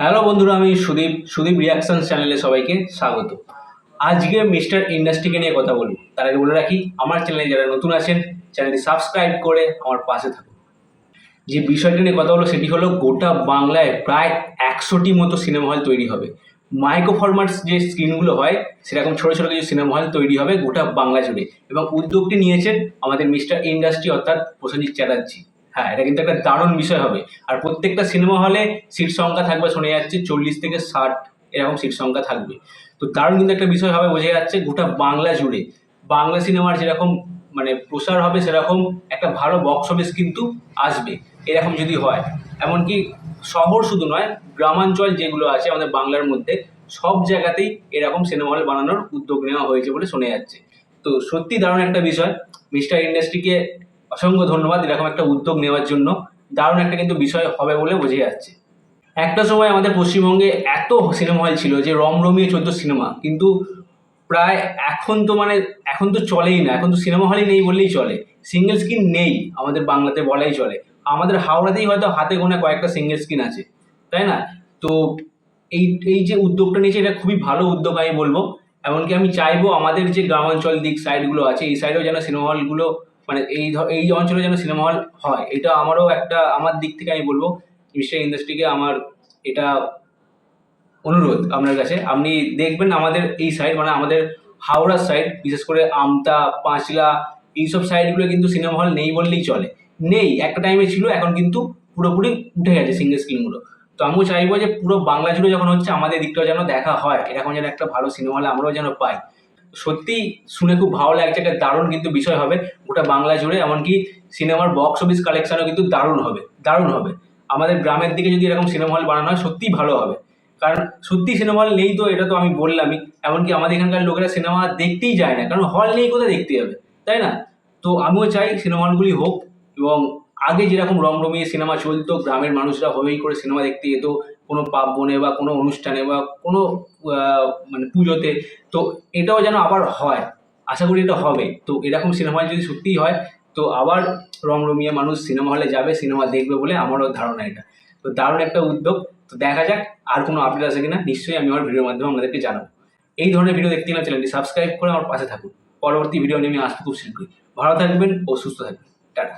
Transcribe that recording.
Hello বন্ধুরা, আমি Sudip Sudip reaction চ্যানেলে সবাইকে স্বাগত। আজকে মিস্টার ইন্ডাস্ট্রিকে নিয়ে কথা বলব। তার আগে বলে রাখি, আমার চ্যানেলে যারা নতুন আছেন চ্যানেলটি সাবস্ক্রাইব করে আমার পাশে থাকুন। যে বিষয়টি নিয়ে কথা হলো সেটি হলো, গোটা বাংলায় প্রায় একশোটি মতো সিনেমা হল তৈরি হবে। মাইক্রো ফরম্যাটস যে স্ক্রিনগুলো হয়, সেরকম ছোটো ছোটো কিছু সিনেমা হল তৈরি হবে গোটা বাংলা জুড়ে। এবং উদ্যোগটি নিয়েছেন আমাদের মিস্টার ইন্ডাস্ট্রি অর্থাৎ প্রসেনজিৎ চ্যাটার্জি। হ্যাঁ এটা কিন্তু একটা দারুণ বিষয় হবে। আর প্রত্যেকটা সিনেমা হলে সিট সংখ্যা থাকবে, শোনা যাচ্ছে চল্লিশ থেকে ষাট এরকম সিট সংখ্যা থাকবে। তো দারুণ কিন্তু একটা বিষয় হবে, বোঝা যাচ্ছে গোটা বাংলা জুড়ে। বাংলা সিনেমার যেরকম মানে প্রসার হবে, সেরকম একটা ভালো বক্স অফিস কিন্তু আসবে, এরকম যদি হয়। এমনকি শহর শুধু নয়, গ্রামাঞ্চল যেগুলো আছে আমাদের বাংলার মধ্যে, সব জায়গাতেই এরকম সিনেমা হল বানানোর উদ্যোগ নেওয়া হয়েছে বলে শোনা যাচ্ছে। তো সত্যি দারুণ একটা বিষয়, মিস্টার ইন্ডাস্ট্রিকে অসংখ্য ধন্যবাদ, এরকম একটা উদ্যোগ নেওয়ার জন্য। দারুণ একটা কিন্তু বিষয় হবে বলে বোঝা যাচ্ছে। একটা সময় আমাদের পশ্চিমবঙ্গে এত সিনেমা হল ছিল যে রমরমিয়ে চলতো সিনেমা, কিন্তু প্রায় এখন তো মানে এখন তো চলেই না। এখন তো সিনেমা হলই নেই বললেই চলে। সিঙ্গেল স্ক্রিন নেই আমাদের বাংলাতে বলাই চলে। আমাদের হাওড়াতেই হয়তো হাতে গোনা কয়েকটা সিঙ্গেল স্ক্রিন আছে, তাই না? তো এই এই যে উদ্যোগটা নিয়েছে, এটা খুবই ভালো উদ্যোগ আমি বলব। এমনকি আমি চাইব আমাদের যে গ্রামাঞ্চল দিক সাইডগুলো আছে, এই সাইডেও যেন সিনেমা হলগুলো মানে এই এই অঞ্চলে যেন সিনেমা হল হয়, এটা আমারও একটা, আমার দিক থেকে আমি বলব মিস্টার ইন্ডাস্ট্রিকে আমার এটা অনুরোধ আপনার কাছে। আপনি দেখবেন আমাদের এই সাইড মানে আমাদের হাওড়ার সাইড বিশেষ করে আমতা, পাঁচলা, এইসব সাইডগুলো কিন্তু সিনেমা হল নেই বললেই চলে। নেই, একটা টাইমে ছিল, এখন কিন্তু পুরোপুরি উঠে গেছে সিঙ্গেল স্ক্রিনগুলো তো আমিও চাইব যে পুরো বাংলা জুড়ে যখন হচ্ছে আমাদের দিকটাও যেন দেখা হয়, এরকম যেন একটা ভালো সিনেমা হলে আমরাও যেন পাই। সত্যি শুনে খুব ভালো লাগছে, একটা দারুণ কিন্তু বিষয় হবে। গোটা বাংলা জুড়ে, এমনকি সিনেমার বক্স অফিস কালেকশনও কিন্তু দারুণ হবে দারুণ হবে। আমাদের গ্রামের দিকে যদি এরকম সিনেমা হল বানানো হয়, সত্যিই ভালো হবে। কারণ সত্যি সিনেমা হল নেই তো, এটা তো আমি বললামই। এমনকি আমাদের এখানকার লোকেরা সিনেমা দেখতেই যায় না, কারণ হল নেই কোথায় দেখতে যাবে, তাই না? তো আমিও চাই সিনেমা হলগুলি হোক, এবং আগে যেরকম রমরমিয়ে সিনেমা চলতো, গ্রামের মানুষরা হই করে সিনেমা দেখতে যেত কোনো পার্বণে বা কোনো অনুষ্ঠানে বা কোনো মানে পুজোতে, তো এটাও যেন আবার হয়। আশা করি এটা হবে। তো এরকম সিনেমা যদি সত্যিই হয়, তো আবার রমরমিয়ে মানুষ সিনেমা হলে যাবে, সিনেমা দেখবে বলে আমারও ধারণা এটা। তো দারুণ একটা উদ্যোগ। তো দেখা যাক আর কোনো আপডেট আছে কিনা, নিশ্চয়ই আমি আমার ভিডিওর মাধ্যমে আপনাদেরকে জানাব। এই ধরনের ভিডিও দেখতে গেলে চ্যানেলটি সাবস্ক্রাইব করে আমার পাশে থাকুন। পরবর্তী ভিডিও নিয়ে আমি আসতে খুব শীঘ্রই। ভালো থাকবেন ও সুস্থ থাকবেন। টাটা।